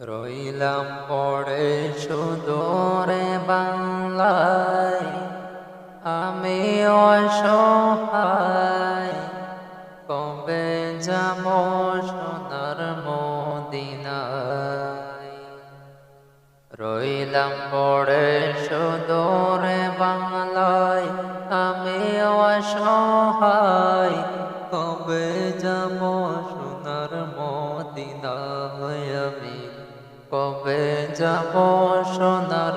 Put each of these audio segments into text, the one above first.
রইলাম পড়ে সুদূরে বাংলায়। আমি অসহায় কবে যাব সোনার মদিনায়? রইলাম পড়ে সুদূরে যাব সোনার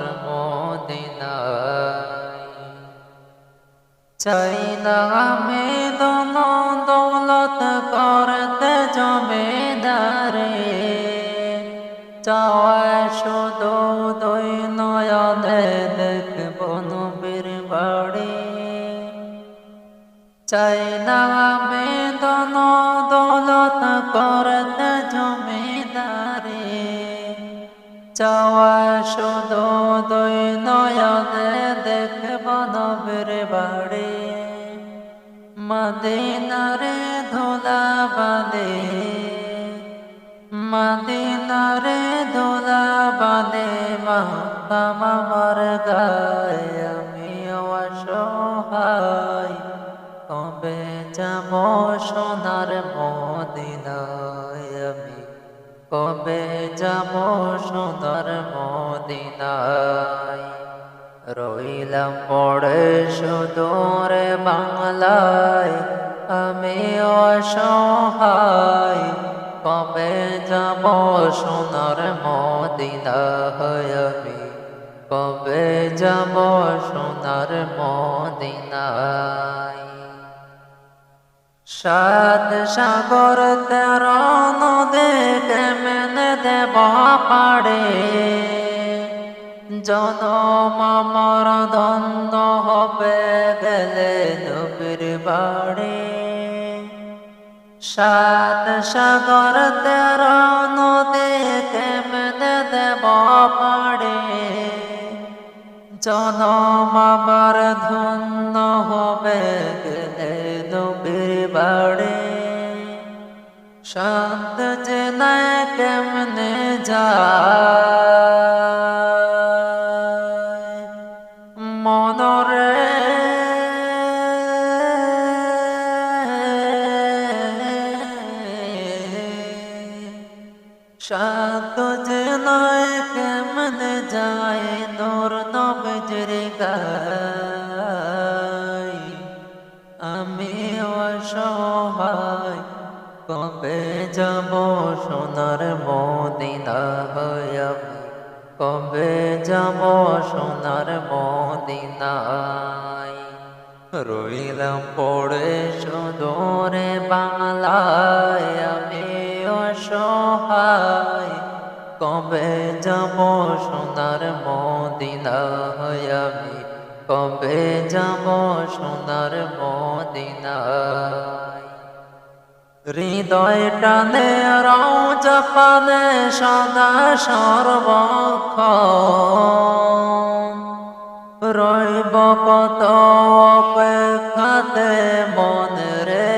চাই না দন দৌলত করতে জমিদারে। চাওয়ায় শুধু দুই নয়নে দেখব নবীর বাড়ি। চাই না দন দৌলত করতে জমিদারে চাওয়া শুধু দুই নয়নে দেখব নবীর বাড়ি। মদিনারে ধুলা বাঁধে মদিনারে ধুলা বাঁধে মাতাম আমার গায়ে আমি অসহায়। কবে যাব সোনার মদিনায়? আমি কবে যাব সোনার মদিনায়? রইলাম পড়ে সুদূরে বাংলায়, আমি অসহায়। কবে যাব সোনার মদিনায়, আমি? কবে যাব সোনার মদিনায়? সাত সাগর তের নদী কেমনে দেব পাড়ে। জনম আমার দ্বন্দ্ব হবে গেলে নবীর বাড়ি। সাত সাগর তের নদী কেমনে দেব পাড়ে। জনম আমার ধন্য শান্ত যে না কেমনে যায়। মনরে শান্ত যে নয় কেমনে যায়। যাব সোনার মদিনা হয়। কবে যাব সোনার মদিনায়? রইলাম পড়ে সুদূরে বাংলায়, আমি অসহায়। কবে যাব সোনার মদিনায় আমি? কবে যাব সোনার মদিনায়? হৃদয় টানে রৌজ পানে, সদা সর্বক্ষ রইব কত অপেক্ষাতে মন। রে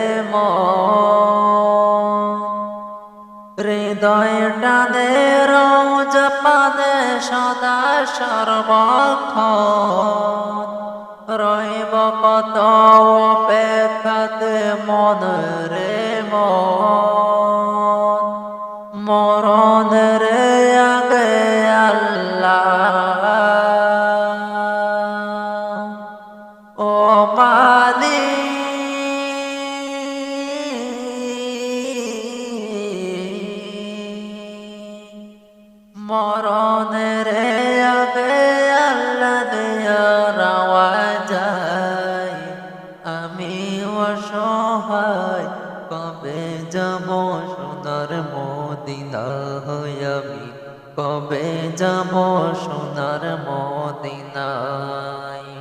হৃদয় টানে রৌজ পানে, সদা সর্বক্ষ রইব কত অপেক্ষাতে মন রে মরণ কবে যাব সোনার মদিনায়?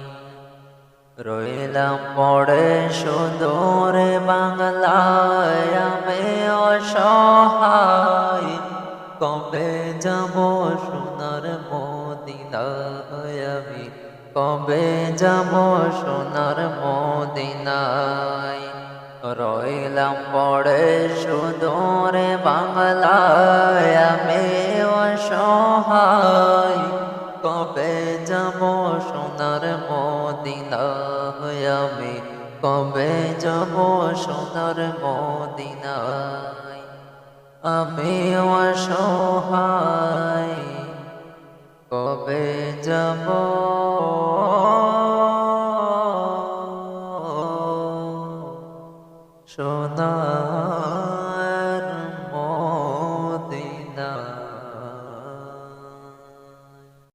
রইলাম পড়ে সুদূরে বাংলায়, আমি অসহায়। কবে যাব সোনার মদিনায়, আমি কবে যাব সোনার মদিনায়? রইলাম পড়ে সুদূরে বাংলায়, আমি অসহায় কবে যাব সোনার মদিনায় আমি। কবে যাব সোনার মদিনায়? আমি অসহায়। কবে যাব? সোনার